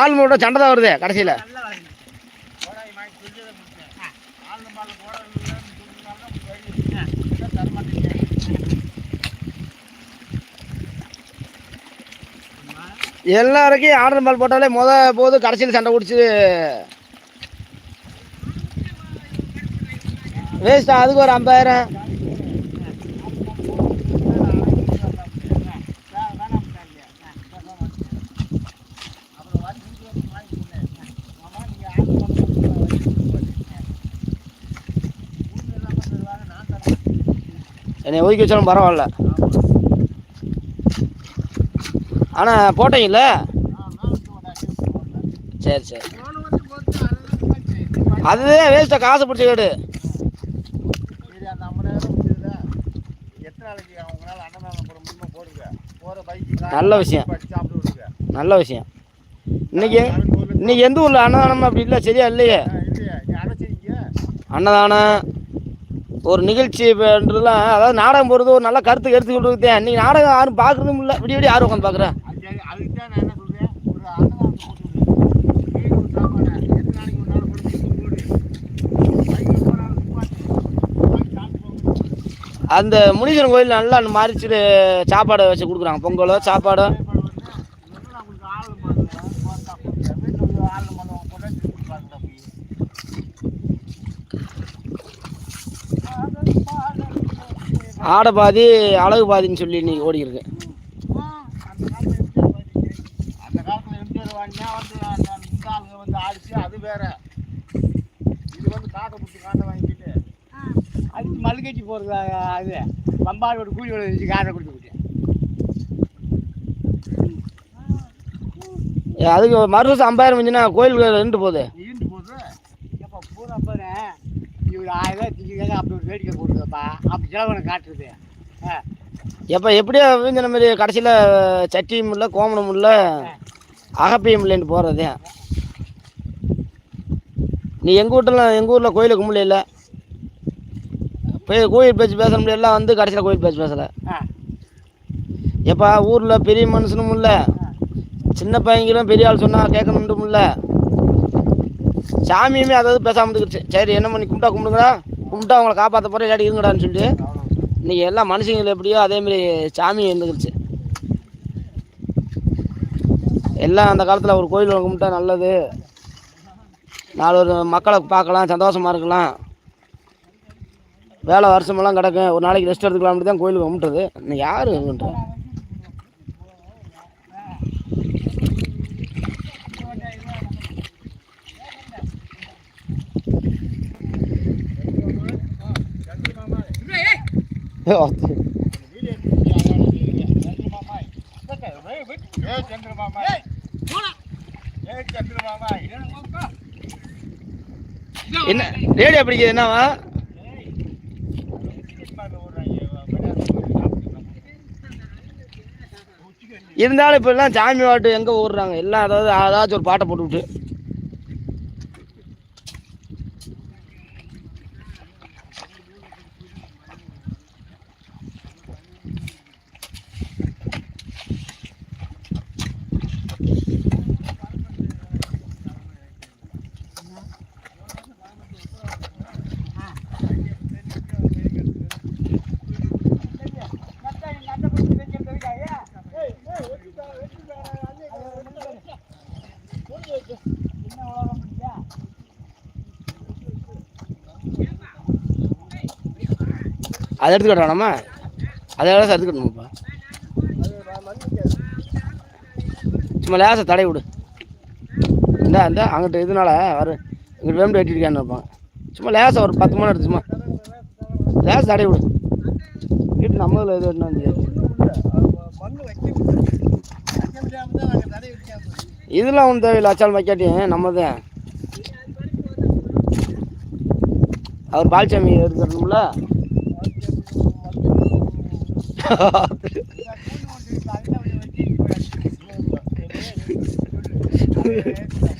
ஆள் மூட சண்டை தான் வருது கடைசியில். எல்லாருக்கும் ஆர்டர் பால் போட்டாலே முத போது கடைசியில் சண்டை பிடிச்சி வேஸ்ட்டாக அதுக்கு ஒரு ஐம்பதாயிரம். என்னை ஒதுக்கி வச்சாலும் பரவாயில்ல. ஆனால் போட்டீங்கல்ல? சரி சரி. அதுவே வேஸ்ட்டாக காசு பிடிச்சி கேடு. நல்ல விஷயம். நல்ல விஷயம். இன்னைக்கு இன்னைக்கு எந்த ஊரில் அன்னதானம் அப்படி இல்லை? சரியா இல்லையே? அன்னதானம் ஒரு நிகழ்ச்சி பண்ணுறதுலாம் அதாவது நாடகம் போகிறது ஒரு நல்ல கருத்து எடுத்து கொடுக்குதேன் இன்னைக்கு நாடகம் யாரும் பார்க்குறதும் இல்லை. விடிய விடிய யாரும் உட்காந்து பார்க்குறேன் அந்த முனீஸ்வரன் கோயில் நல்லா மாறிச்சு சாப்பாடு வச்சு கொடுக்குறாங்க. பொங்கலோ சாப்பாடோ? ஆடை பாதி அழகு பாதின்னு சொல்லி இன்னைக்கு ஓடி இருக்கு அந்த வாங்கினா வந்து அந்த வந்து அது வேற இது வந்து காட்டை காட்டை வாங்கிட்டு போகிறது அது பம்பாடு கூலி வேலை வச்சு காட்டை கொடுத்து விட்டு அதுக்கு மறுசம் வருஷம் ஐம்பதாயிரம் இருந்துச்சுன்னா கோயிலுக்கு ரெண்டு போகுது. ஈண்டு போகுது. எப்போ பூரா பாரு. இவர் ஆயிரம் ரூபாய் திங்க அப்படி ஒரு வேடிக்கை போடுறதுப்பா அப்படி செலவனை காட்டுறது. ஆ. எப்போ எப்படியோ வீந்தின மாதிரி கடைசியில் சட்டியும் இல்லை கோமணம் இல்லை அகப்பியும் இல்லைன்னு போகிறது நீ எங்கள் வீட்டில் எங்கள் ஊரில் கோயிலுக்கு இல்லை? போய் கோயில் பேச்சு பேச முடியல வந்து கடைசியில் கோயில் பேச்சு பேசலை. எப்பா ஊரில் பெரிய மனுஷனும் இல்லை. சின்ன பையங்களும் பெரிய ஆள் சொன்னால் கேட்கணுன்ட்டும் இல்லை. சாமியுமே அதாவது பேசாமல் இருந்துச்சு சரி என்ன பண்ணி கும்பிட்டா கும்பிடுங்கடா. கும்பிட்டா அவங்கள காப்பாற்ற போகிற இல்லாட்டி இருங்கடான்னு சொல்லிட்டு இன்னைக்கு எல்லா மனுஷங்களும் எப்படியோ அதேமாரி சாமி இருந்துக்கிடுச்சு எல்லாம் அந்த காலத்தில் ஒரு கோயில் கும்பிட்டா நல்லது. நாலு ஒரு மக்களை பார்க்கலாம் சந்தோஷமாக இருக்கலாம். வேலை வருஷமெல்லாம் கிடக்கும். ஒரு நாளைக்கு ரெஸ்ட் எடுத்துக்கலாம்னு தான் கோயிலுக்கு கும்பிட்டுறது இன்னும் யார் என்ன? ரேடியோ பிடிக்குது என்னவா இருந்தாலும் இப்போ எல்லாம் சாமி பாட்டு எங்கே ஓடுறாங்க எல்லாம் அதாவது ஏதாச்சும் ஒரு பாட்டை போட்டுவிட்டு. அதை எடுத்துக்கிட்டோம் நம்ம? அதை எல்லாம் எடுத்துக்கணுமாப்பா சும்மா லேசை தடை விடு. இந்த இந்த அங்கிட்ட இதனால வரு. இங்கிட்ட வேம்பு வெட்டிருக்கான்னு இருப்பான் சும்மா லேசை ஒரு பத்து மணி எடுத்து சும்மா. லேசை தடை விடு. வீட்டு நம்ம இதில் எது என்ன இதெல்லாம் ஒன்றும் தேவையில்லை. அச்சால் வைக்காட்டியும் நம்ம தான் அவர் பால்சாமி இருக்கணும்ல